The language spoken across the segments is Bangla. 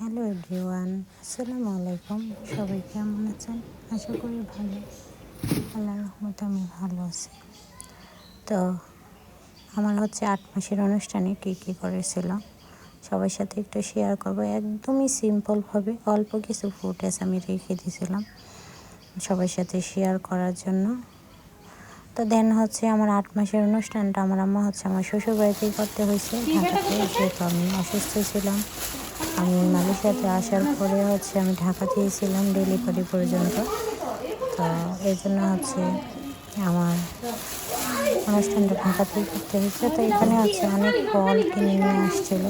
হ্যালো এভরিওয়ান আসসালামু আলাইকুম। সবাই কেমন আছেন? আশা করি ভালো। আল্লাহ রহমত আমি ভালো আছি। তো আমার হচ্ছে আট মাসের অনুষ্ঠানে কী কী করেছিল সবার সাথে একটু শেয়ার করব। একদমই সিম্পলভাবে অল্প কিছু ফুটেজ আমি রেখে দিয়েছিলাম সবার সাথে শেয়ার করার জন্য। তো দেন হচ্ছে আমার আট মাসের অনুষ্ঠানটা আমার আম্মা হচ্ছে আমার শ্বশুর বাড়িতেই করতে হয়েছে। ঢাকাতে যেহেতু আমি অসুস্থ ছিলাম। আমি মালয়েশিয়াতে আসার পরে হচ্ছে আমি ঢাকাতেই ছিলাম ডেলিভারি পর্যন্ত। তো এই জন্য হচ্ছে আমার অনুষ্ঠানটা ঢাকাতেই করতে হয়েছে। তো এখানে হচ্ছে অনেক ফল কিনে নিয়ে আসছিল।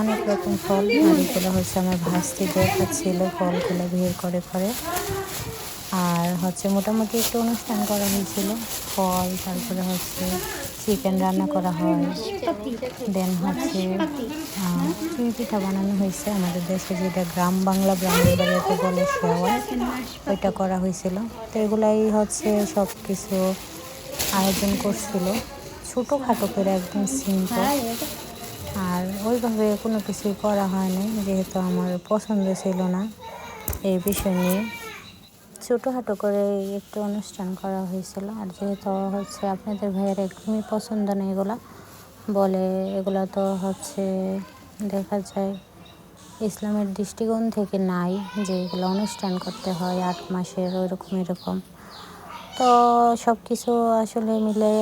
অনেক রকম ফল এগুলো হচ্ছে আমার ভাস্তি দেখাচ্ছিল ফলগুলো বের করে করে। আর হচ্ছে মোটামুটি একটু অনুষ্ঠান করা হয়েছিল, ফল, তারপরে হচ্ছে চিকেন রান্না করা হয়। দেন হচ্ছে পিঠা বানানো হয়েছে আমাদের দেশে, যেটা গ্রাম বাংলা, গ্রামের বাড়িতে বলে সেওয়াই ওইটা করা হয়েছিল। তো এগুলাই হচ্ছে সব কিছু আয়োজন করছিল। ছোটোখাটো করে একদম সিম্পল আর ওইভাবে কোনো কিছুই করা হয়নি, যেহেতু আমার পছন্দ ছিল না এই বিষয় নিয়ে। ছোটোখাটো করে একটু অনুষ্ঠান করা হয়েছিল। আর যেহেতু হচ্ছে আপনাদের ভাইয়ের একদমই পছন্দ না এগুলো, বলে এগুলো তো হচ্ছে দেখা যায় ইসলামের দৃষ্টিকোণ থেকে নাই যে এগুলো অনুষ্ঠান করতে হয় আট মাসের, ওইরকম এরকম। তো সব কিছু আসলে মিলে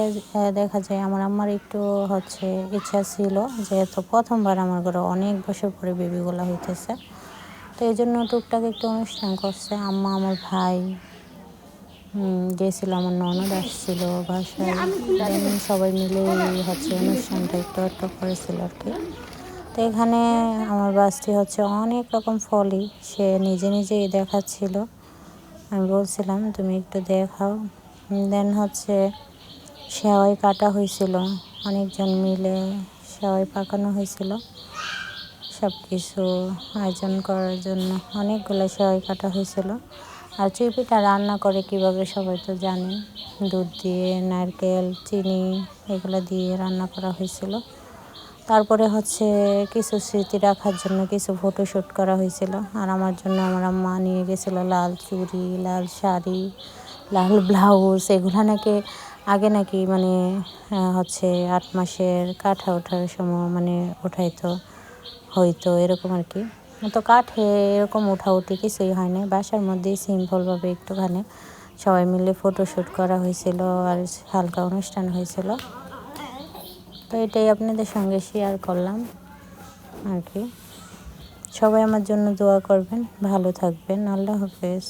দেখা যায় আমার আমার একটু হচ্ছে ইচ্ছা ছিল, যেহেতু প্রথমবার আমার ঘরে অনেক বছর পরে বেবিগুলো হইতেছে। তো এই জন্য টুকটাক একটু অনুষ্ঠান করছে। আম্মা, আমার ভাই গেছিল আমার ননদ আসছিল বাসায়। সবাই মিলে হচ্ছে অনুষ্ঠানটা একটু একটু করেছিল আর কি। তো এখানে আমার বাসটি হচ্ছে অনেক রকম ফলই সে নিজে নিজেই দেখাচ্ছিল। আমি বলছিলাম, তুমি একটু দেখাও। দেন হচ্ছে সেওয়াই কাটা হয়েছিল। অনেকজন মিলে সেওয়াই পাকানো হয়েছিল। সব কিছু আয়োজন করার জন্য অনেকগুলো সবাই কাটা হয়েছিল। আর চিপিটা রান্না করে কীভাবে সবাই তো জানেন দুধ দিয়ে, নারকেল, চিনি, এগুলো দিয়ে রান্না করা হয়েছিল। তারপরে হচ্ছে কিছু স্মৃতি রাখার জন্য কিছু ফটোশ্যুট করা হয়েছিল। আর আমার জন্য আমার মা নিয়ে গেছিল লাল চুড়ি, লাল শাড়ি, লাল ব্লাউজ, এগুলো নাকি আগে নাকি মানে হচ্ছে আট মাসের কাঠা ওঠার সময় মানে ওঠাইতো। হয়তো এরকম আর কি। তো কাঠে এরকম উঠাউঠি কিছুই হয় না বাসার মধ্যেই সিম্পলভাবে একটুখানি সবাই মিলে ফটোশ্যুট করা হয়েছিল আর হালকা অনুষ্ঠান হয়েছিল। তো এটাই আপনাদের সঙ্গে শেয়ার করলাম আর কি। সবাই আমার জন্য দোয়া করবেন, ভালো থাকবেন। আল্লাহ হাফেজ।